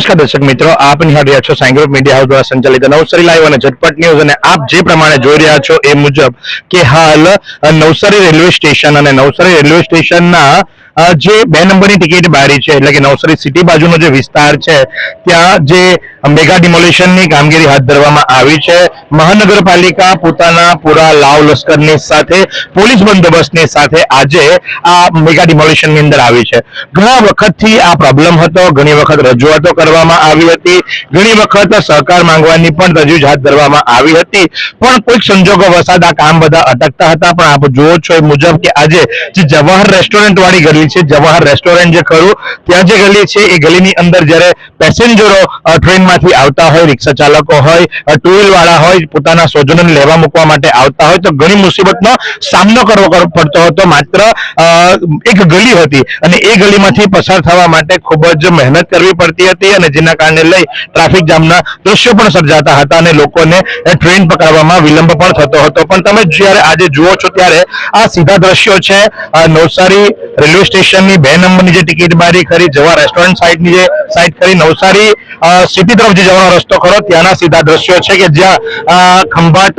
નમસ્કાર દર્શક મિત્રો, આપ નિહાળ રહ્યા છો સાઈ મીડિયા હાઉસ દ્વારા સંચાલિત નવસારી લાઈવ અને ઝટપટ ન્યૂઝ અને આપ જે પ્રમાણે જોઈ રહ્યા છો એ મુજબ કે હાલ નવસારી રેલવે સ્ટેશન અને નવસારી રેલવે સ્ટેશનના જે બે નંબરની ટિકિટ બારી છે, એટલે કે નવસારી સિટી બાજુનો જે વિસ્તાર છે, ત્યાં જે મેગા ડિમોલિશનની કામગીરી હાથ ધરવામાં આવી છે. મહાનગરપાલિકા પોતાના પૂરા લાવ લશ્કરની સાથે, પોલીસ બંદોબસ્તની સાથે આજે આ મેગા ડિમોલિશનની અંદર આવી છે. ઘણા વખતથી આ પ્રોબ્લેમ હતો, ઘણી વખત રજૂઆતો કરવામાં આવી હતી, ઘણી વખત સહકાર માંગવાની પણ તજવીજ હાથ ધરવામાં આવી હતી. પણ કોઈક સંજોગો વસાદ આ કામ બધા અટકતા હતા, પણ આપ જુઓ છો એ મુજબ કે આજે જે જવાહર રેસ્ટોરન્ટ વાળી ગલી છે, જવાહર રેસ્ટોરન્ટ જે ખરું, ત્યાં જે ગલી છે, એ ગલીની અંદર જ્યારે પેસેન્જરો ટ્રેનમાંથી આવતા હોય, રિક્ષા ચાલકો હોય ટુ વ્હીલવાળા હોય, પોતાના સ્વજનોને લેવા મૂકવા માટે આવતા હોય, તો ઘણી મુસીબતનો સામનો કરવો કર- પડતો હતો. માત્ર એક ગલી હતી અને એ ગલીમાંથી પસાર થવા માટે ખૂબ જ મહેનત કરવી પડતી હતી અને જેના કારણે લઈ ટ્રાફિક જામના દ્રશ્યો પણ સર્જાતા હતા અને લોકોને ટ્રેન પકડવામાં વિલંબ પણ થતો હતો. પણ તમે જ્યારે આજે જુઓ છો ત્યારે આ સીધા દ્રશ્યો છે નવસારી રેલવે સ્ટેશનની બે નંબરની જે ટિકિટ બારી ખરી, જવા રેસ્ટોરન્ટ સાઈડની જે સાઈડ ખરી, નવસારી સિટી તરફ જે જવાનો રસ્તો ખરો, ત્યાંના સીધા દ્રશ્યો છે કે જ્યાં ખંભાત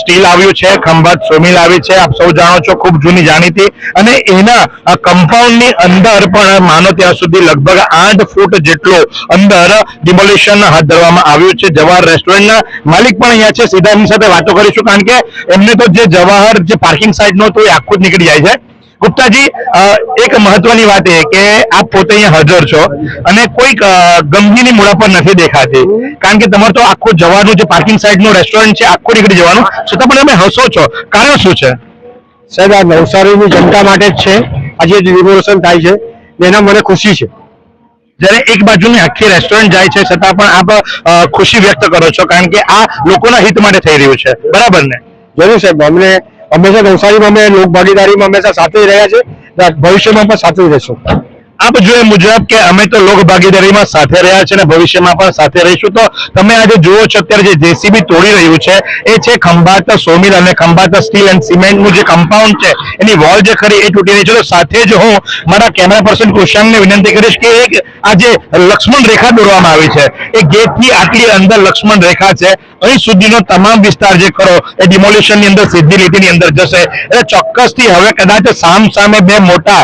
સ્ટીલ આવ્યું છે, ખંભાત સોમિલ આવી છે, આપ સૌ જાણો છો, ખૂબ જૂની જાણીતી. અને એના કમ્પાઉન્ડની અંદર પણ માનો ત્યાં સુધી લગભગ આઠ ફૂટ જેટલો અંદર ડિમોલિશન હાથ ધરવામાં આવ્યું છે. જવાહર રેસ્ટોરન્ટના માલિક પણ અહીંયા છે. સીધા એમની સાથે વાતો કરીશું કારણ કે એમને તો જે જવાહર જે પાર્કિંગ સાઇટ નો તો એ આખું જ નીકળી જાય છે. ગુપ્તાજી એક મહત્વની વાત એ કે આપ પોતે અહીંયા હાજર છો અને કોઈક ગંભીરની ગમગીની મૂળા પર નથી દેખાતી. કારણ કે તમારે તો આખું જવાનું જે પાર્કિંગ સાઈડનું રેસ્ટોરન્ટ છે આખું નીકળી જવાનું છતાં પણ તમે હસો છો. કારણ શું છે? સાહેબ આ નવસારીની જનતા માટે જ છે. આજે રિવોલ્યુશન થાય છે એના મને ખુશી છે. જ્યારે એક બાજુની આખી રેસ્ટોરન્ટ જાય છે છતાં પણ આપ ખુશી વ્યક્ત કરો છો કારણ કે આ લોકોના હિત માટે થઈ રહ્યું છે. બરાબર ને? જરૂર સાહેબ અમને હંમેશા નવસારીમાં અમે લોક ભાગીદારીમાં હંમેશા સાથે રહ્યા છે ભવિષ્યમાં પણ સાથે રહેશું. આપ જો મુજબ કે અમે તો લોક ભાગીદારીમાં સાથે રહ્યા છે અને ભવિષ્યમાં પણ સાથે રહીશું. તો તમે આજે જુઓ છો અત્યારે જે જેસીબી તોડી રહ્યું છે, એ છે ખંભાત સોમિલ અને ખંભાત સ્ટીલ એન્ડ સિમેન્ટનું જે કમ્પાઉન્ડ છે, એની વોલ જે ખરી એ તૂટી રહી છે તો સાથે જ હું મારા કેમેરા પર્સન કૃષાંગને વિનંતી કરીશ કે એક આ જે લક્ષ્મણ રેખા દોરવામાં આવી છે. એ ગેટની આટલી અંદર લક્ષ્મણ રેખા છે. અહીં સુધીનો તમામ વિસ્તાર જે ખરો એ ડિમોલિશનની અંદર સીધી લીટીની અંદર જશે. એટલે ચોક્કસથી હવે કદાચ સામ સામે બે મોટા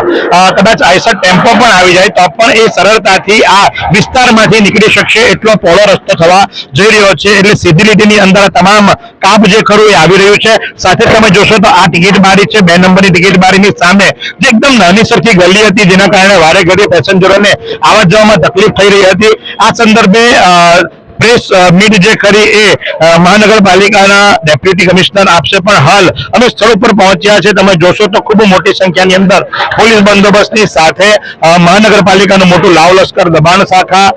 કદાચ આઈસર ટેમ્પો પણ આવી જાય, તો પણ એ સરળતાથી આ વિસ્તારમાંથી નીકળી શકશે. એટલો પહોળો રસ્તો થવા જઈ રહ્યો છે. એટલે સીધી લીટીની અંદર તમામ કાપ જે ખરું એ આવી રહ્યું છે. સાથે તમે જોશો તો આ ટિકિટ બારી છે, બે નંબરની ટિકિટ બારીની સામે, જે એકદમ નાની સરખી ગલી હતી, જેના કારણે વારે ઘડી પેસેન્જરોને આવવા જવામાં તકલીફ થઈ રહી હતી. આ સંદર્ભે પ્રેસ મીટ જે ખરી એ મહાનગરપાલિકાના ડેપ્યુટી કમિશનર આપશે પણ હાલ અમે સ્થળ ઉપર પહોંચ્યા છે. તમે જોશો તો ખૂબ મોટી સંખ્યાની અંદર પોલીસ બંદોબસ્તની સાથે મહાનગરપાલિકાનું મોટું લાવ દબાણ શાખા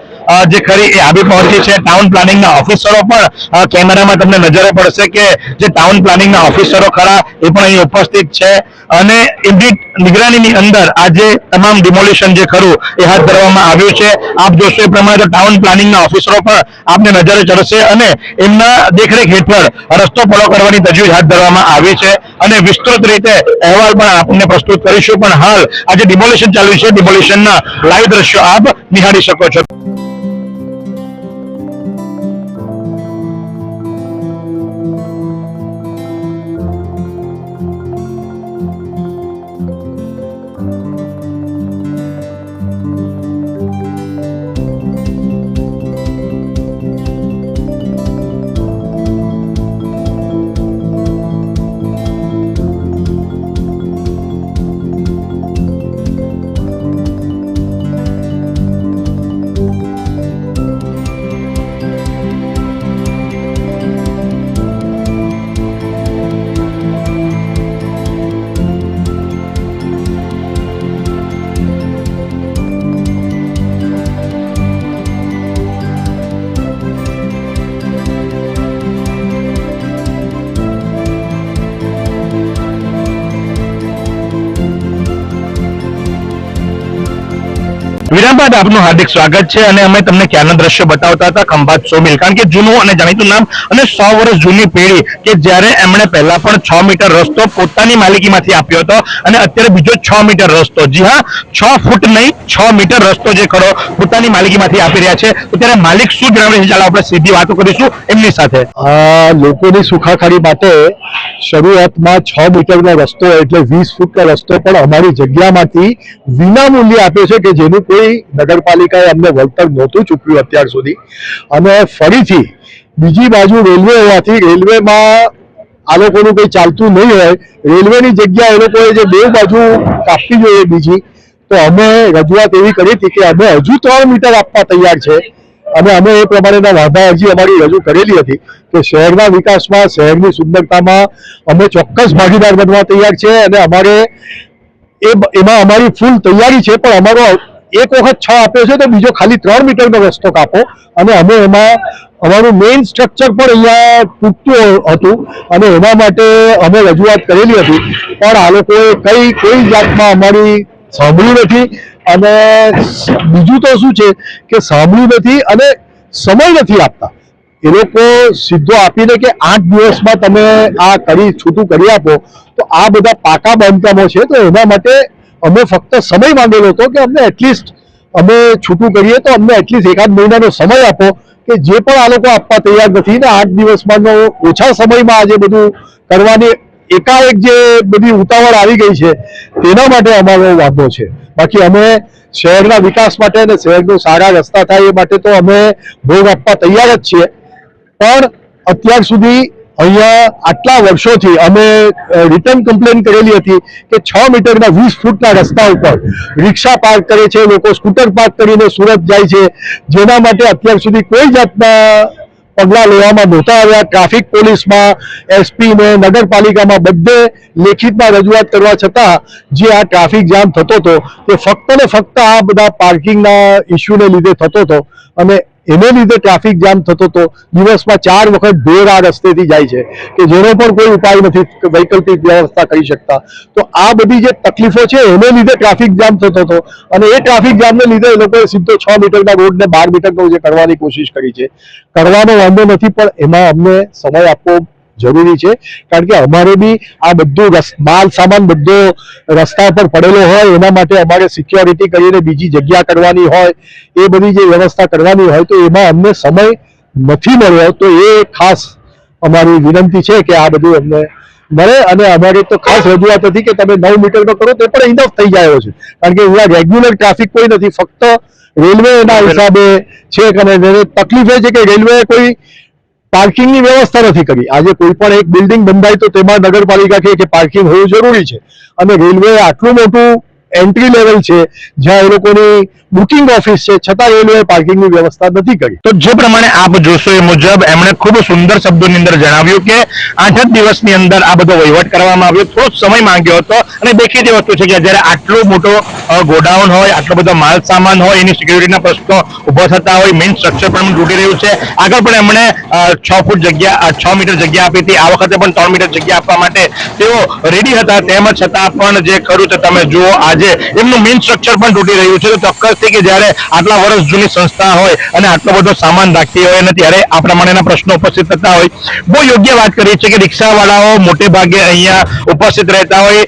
જે ખરી એ આવી પહોંચી છે ટાઉન પ્લાનિંગના ઓફિસરો પણ કેમેરામાં તમને નજરે પડશે કે જે ટાઉન પ્લાનિંગના ઓફિસરો ખરા એ પણ અહીં ઉપસ્થિત છે. અને એમની નિગરાનીની અંદર આજે તમામ ડિમોલિશન જે ખરું એ હાથ ધરવામાં આવ્યું છે. આપ જોશો એ પ્રમાણે તો ટાઉન પ્લાનિંગના ઓફિસરો પણ આપને નજરે ચડશે અને એમના દેખરેખ હેઠળ રસ્તો પહોળો કરવાની તજવીજ હાથ ધરવામાં આવી છે. અને વિસ્તૃત રીતે અહેવાલ પણ આપને પ્રસ્તુત કરીશું. પણ હાલ આજે ડિમોલિશન ચાલુ છે. ડિમોલિશનના લાઈવ દ્રશ્યો આપ નિહાળી શકો છો. વિરામ બાદ આપનું હાર્દિક સ્વાગત છે અને અમે તમને ક્યાંના દ્રશ્ય બતાવતા હતા? ખંભાત સો મિલ કારણ કે જૂનું અને જાણીતું નામ અને સો વર્ષ જૂની પેઢી કે જ્યારે એમણે પહેલા પણ છ મીટર રસ્તો પોતાની માલિકીમાંથી આપ્યો હતો અને અત્યારે બીજો છ મીટર રસ્તો. જી હા, છ ફૂટ નહીં, છ મીટર રસ્તો જે ખરો પોતાની માલિકીમાંથી આપી રહ્યા છે. તો ત્યારે માલિક શું જણાવે છે? ચાલો આપણે સીધી વાતો કરીશું એમની સાથે. લોકોની સુખાકારી માટે શરૂઆતમાં છ મીટરનો રસ્તો એટલે વીસ ફૂટનો રસ્તો પણ અમારી જગ્યામાંથી વિના મૂલ્યે આપ્યો છે કે જેનું કોઈ નગરપાલિકાએ અમને વળતર નહોતું ચૂકવ્યું અત્યાર સુધી. અને ફરીથી બીજી બાજુ રેલવે હોવાથી રેલવેમાં આ લોકોનું કંઈ ચાલતું નહીં હોય. રેલવેની જગ્યા એ લોકોએ જે બે બાજુ કાપવી જોઈએ બીજી. તો અમે રજૂઆત એવી કરી હતી કે અમે હજુ ત્રણ મીટર આપવા તૈયાર છે. અને અમે એ પ્રમાણેના વાંધા અરજી અમારી રજૂ કરેલી હતી કે શહેરના વિકાસમાં, શહેરની સુંદરતામાં અમે ચોક્કસ ભાગીદાર બનવા તૈયાર છે. અને અમારે એ એમાં અમારી ફૂલ તૈયારી છે, પણ અમારો એક વખત છ આપ્યો છે, તો બીજો ખાલી ત્રણ મીટરનો રસ્તો કાપો. અને અમે એમાં, અમારું મેઇન સ્ટ્રક્ચર પણ અહીંયા તૂટતું હતું. અને એના માટે અમે રજૂઆત કરેલી હતી. પણ આ લોકોએ કઈ, કોઈ જાતમાં અમારી સાંભળ્યું નથી. અને બીજું તો શું છે કે સાંભળ્યું નથી અને સમય નથી આપતા. એ લોકો સીધો આપીને કે આઠ દિવસમાં તમે આ કરી, છૂટું કરી આપો. તો આ બધા પાકા બાંધકામો છે, તો એના માટે અમે ફક્ત સમય માંગેલો હતો કે અમને એટલીસ્ટ અમે છૂટું કરીએ તો અમને એટલીસ્ટ એકાદ મહિનાનો સમય આપો કે જે પણ આ લોકો આપવા તૈયાર નથી ને આઠ દિવસમાં ઓછા સમયમાં આજે બધું કરવાની એકાએક જે બધી ઉતાવળ આવી ગઈ છે, તેના માટે અમારો વાંધો છે. બાકી અમે શહેરના વિકાસ માટે અને શહેરનું સારા રસ્તા થાય એ માટે તો અમે ભોગ આપવા તૈયાર જ છીએ. પણ અત્યાર સુધી અહીંયા આટલા વર્ષોથી અમે રિટર્ન કમ્પ્લેન કરેલી હતી કે છ મીટરના વીસ ફૂટના રસ્તા ઉપર રિક્ષા પાર્ક કરે છે, લોકો સ્કૂટર પાર્ક કરીને સુરત જાય છે, જેના માટે અત્યાર સુધી કોઈ જાતના પગલાં લેવામાં નહોતા આવ્યા. ટ્રાફિક પોલીસમાં, એસપીને, નગરપાલિકામાં બધે લેખિતમાં રજૂઆત કરવા છતાં જે આ ટ્રાફિક જામ થતો હતો, તે ફક્ત ને ફક્ત આ બધા પાર્કિંગના ઇસ્યુને લીધે થતો હતો અને એને લીધે ટ્રાફિક જામ થતો હતો દિવસમાં ચાર વખત ઢોર આ રસ્તેથી જાય છે કે જેનો પણ કોઈ ઉપાય નથી વૈકલ્પિક વ્યવસ્થા કરી શકતા. તો આ બધી જે તકલીફો છે, એને લીધે ટ્રાફિક જામ થતો હતો. અને એ ટ્રાફિક જામને લીધે એ લોકોએ સીધો છ મીટરના રોડને બાર મીટરનો જે કરવાની કોશિશ કરી છે. કરવાનો વાંધો નથી, પણ એમાં અમને સમય આપવો જરૂરી છે. કારણ કે અમારે બી આ બધું માલ સામાન બધો રસ્તા પર પડેલો હોય એના માટે અમારે સિક્યોરિટી કરીને બીજી જગ્યા કરવાની હોય એ બધી જે વ્યવસ્થા કરવાની હોય તો એમાં અમને સમય નથી મળ્યો. તો એ ખાસ અમારી વિનંતી છે કે આ બધું અમને મળે અને અમારે તો ખાસ રજૂઆત હતી કે તમે નવ મીટરનો કરો તે પણ ઇનફ થઈ જાય છે. કારણ કે અહીંયા રેગ્યુલર ટ્રાફિક કોઈ નથી ફક્ત રેલવે એના હિસાબે છે અને તકલીફ એ છે કે રેલવે કોઈ પાર્કિંગની વ્યવસ્થા નથી કરી. આજે કોઈ પણ એક બિલ્ડિંગ બંધાય તો તેમાં નગરપાલિકા કે પાર્કિંગ હોવું જરૂરી છે. અને રેલવે આટલું મોટું એન્ટ્રી લેવલ છે, જ્યાં એ લોકોની બુકિંગ ઓફિસ છે, છતાં રેલવે પાર્કિંગની વ્યવસ્થા નથી કરી. તો જે પ્રમાણે આપ જોશો એ મુજબ એમણે ખૂબ સુંદર શબ્દોની અંદર જણાવ્યું કે આઠ જ દિવસની અંદર આ બધો વહીવટ કરવામાં આવ્યો. થોડો સમય માંગ્યો હતો અને દેખીતી વસ્તુ છે કે જ્યારે આટલો મોટો ગોડાઉન હોય, આટલો બધો માલ સામાન હોય, એની સિક્યુરિટીના પ્રશ્નો ઊભા થતા હોય મેઇન સ્ટ્રક્ચર પણ તૂટી રહ્યું છે. આગળ પણ એમણે છ ફૂટ જગ્યા છ મીટર જગ્યા આપી હતી. આ વખતે પણ ત્રણ મીટર જગ્યા આપવા માટે તેઓ રેડી હતા. તેમ છતાં પણ જે ખરું છે તમે જુઓ, આજે એમનું મેઇન સ્ટ્રક્ચર પણ તૂટી રહ્યું છે. તો ચોક્કસથી કે જ્યારે આટલા વર્ષ જૂની સંસ્થા હોય અને આટલો બધો સામાન રાખતી હોય અને ત્યારે આ પ્રમાણેના પ્રશ્નો ઉપસ્થિત થતા હોય, બહુ યોગ્ય વાત કરી છે કે રિક્ષાવાળાઓ મોટે ભાગે અહીંયા ઉપસ્થિત રહેતા હોય.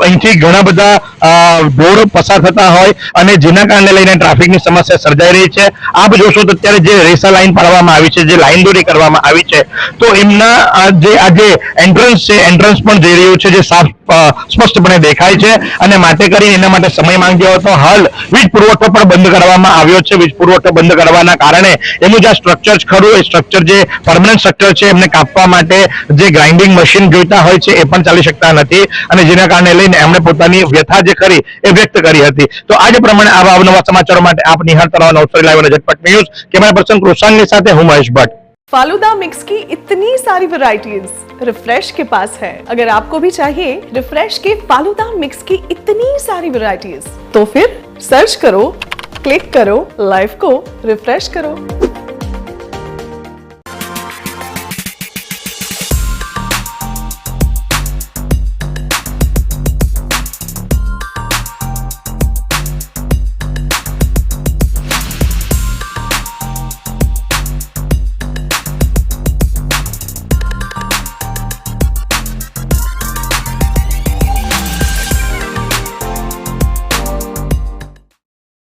અહીંથી ઘણા બધા ઢોર પસાર થતા હોય અને જેના કારણે લઈને ટ્રાફિકની સમસ્યા સર્જાઈ રહી છે. આપ જોશો તો અત્યારે જે રેસા લાઈન પાડવામાં આવી છે, જે લાઈન દોરી કરવામાં આવી છે, તો એમના જે આ જે એન્ટ્રન્સ છે એન્ટ્રન્સ પણ જઈ રહ્યું છે, જે સાફ સ્પષ્ટપણે દેખાય છે. અને માટે કરીને એના માટે સમય માંગ્યો હતો. હાલ વીજ પુરવઠો પણ બંધ કરવામાં આવ્યો છે. વીજ પુરવઠો બંધ કરવાના કારણે એનું જે આ સ્ટ્રક્ચર ખરું, એ સ્ટ્રક્ચર જે પરમનન્ટ સ્ટ્રક્ચર છે, એમને કાપવા માટે જે ગ્રાઇન્ડિંગ મશીન જોઈતા હોય છે, એ પણ ચાલી શકતા નથી. અને જેના કારણે લઈને એમણે પોતાની વ્યથા જે ખરી એ વ્યક્ત કરી હતી તો આજે પ્રમાણે આવા અવનવા સમાચારો માટે આપ નિહાળતા રહો નવસારી લાઈવ અને ઝટપટ ન્યૂઝ કેમેરા પર્સન કૃષાંગની સાથે હું મહેશ ભટ્ટ फालूदा मिक्स की इतनी सारी वैरायटीज रिफ्रेश के पास है अगर आपको भी चाहिए रिफ्रेश के फालूदा मिक्स की इतनी सारी वैरायटीज तो फिर सर्च करो क्लिक करो लाइफ को रिफ्रेश करो